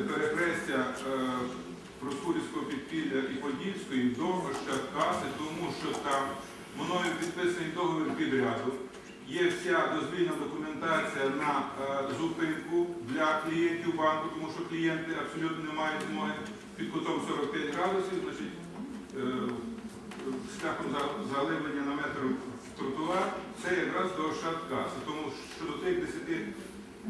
перехрестя е, Проскурівського підпілля і Подільської до Щавкаси, тому що там мною підписаний договір підряду. Є вся дозвільна документація на е, зупинку для клієнтів банку, тому що клієнти абсолютно не мають змоги під кутом 45 градусів, значить, е, шляхом за- заглиблення на метр в тротуар, це якраз до шаткаси. Тому що до тих 10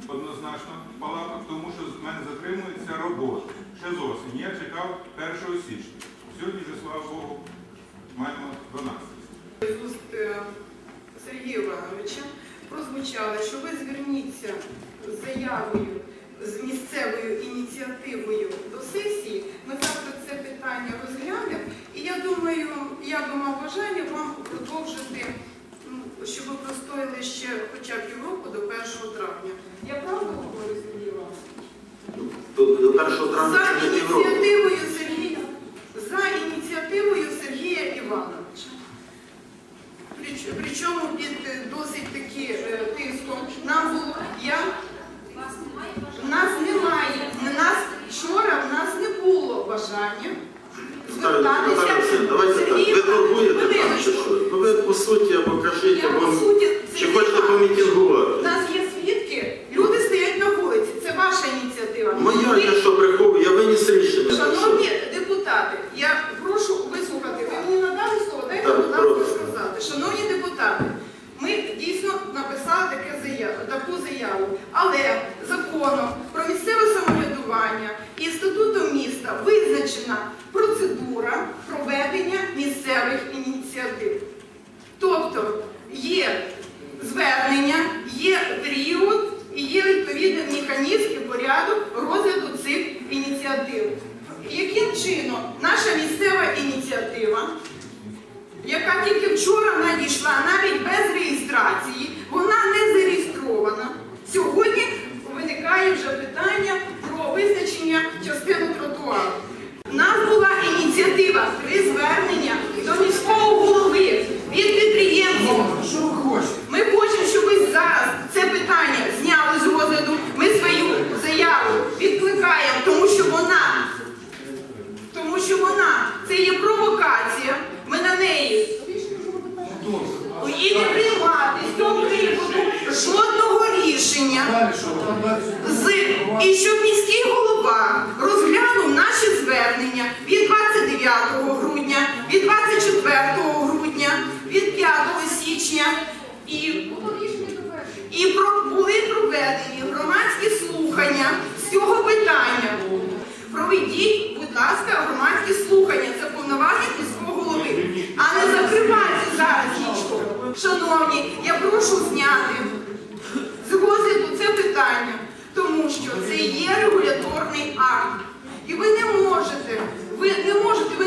однозначно палаток, тому що з мене затримується робота. Ще з осені. Я чекав 1 січня. Сьогодні вже, слава Богу, маємо 12. з е, Сергія Івановича прозвучало, що ви зверніться з заявою, з місцевою ініціативою до сесії. Ми завтра це питання розглянемо. І я думаю, я би мав бажання вам продовжити, ну, щоб ви простояли ще хоча б півроку до 1 травня. Я правду говорю, Сергій Іванович? До, до 1 травня За це не півроку. ініціативою Сергія, за ініціативою Сергія Івановича. Прич- Причому під е, досить таки е, тиском нам було я. Нас немає. У нас вчора в нас не було бажання Наталя Наталя Олексіївна, давайте так. Сергій Ви торгуєте там чи що? Ну ви по суті або кажіть, Я або по суті, чи Сергій хочете Іванович, У помітингувати. нас є свідки, люди стоять на вулиці. Це ваша ініціатива. Моя, Ви- я що приховую, я виніс рішення. так що? Шановні депутати, я прошу вислухати. Ви мені надали слово, дайте, Так, будь ласка, прошу. сказати. Шановні депутати, ми дійсно написали таке заяву, таку заяву, але законом про місцеве самоврядування і статутом міста визначена процедура проведення місцевих ініціатив. Тобто є звернення, є період і є відповідний механізм і порядок розгляду цих ініціатив. Яким чином наша місцева ініціатива, яка тільки вчора надійшла навіть без реєстрації, вона не зареєстрована. Сьогодні виникає вже питання про визначення частини тротуару. У нас була ініціатива три звернення до міського голови від підприємців. Що ви хочете? Ми хочемо, щоб ви зараз це питання зняли з розгляду. Ми свою заяву відкликаємо, тому що вона, тому що вона це є провокація. Ми на неї її не приймати з цього приводу жодного рішення. З і щоб міський голова розглянув наші звернення від 29 грудня, від 24 грудня, від 5 січня і, і шановні, я прошу зняти з розгляду це питання, тому що це є регуляторний акт. І ви не можете, ви не можете, ви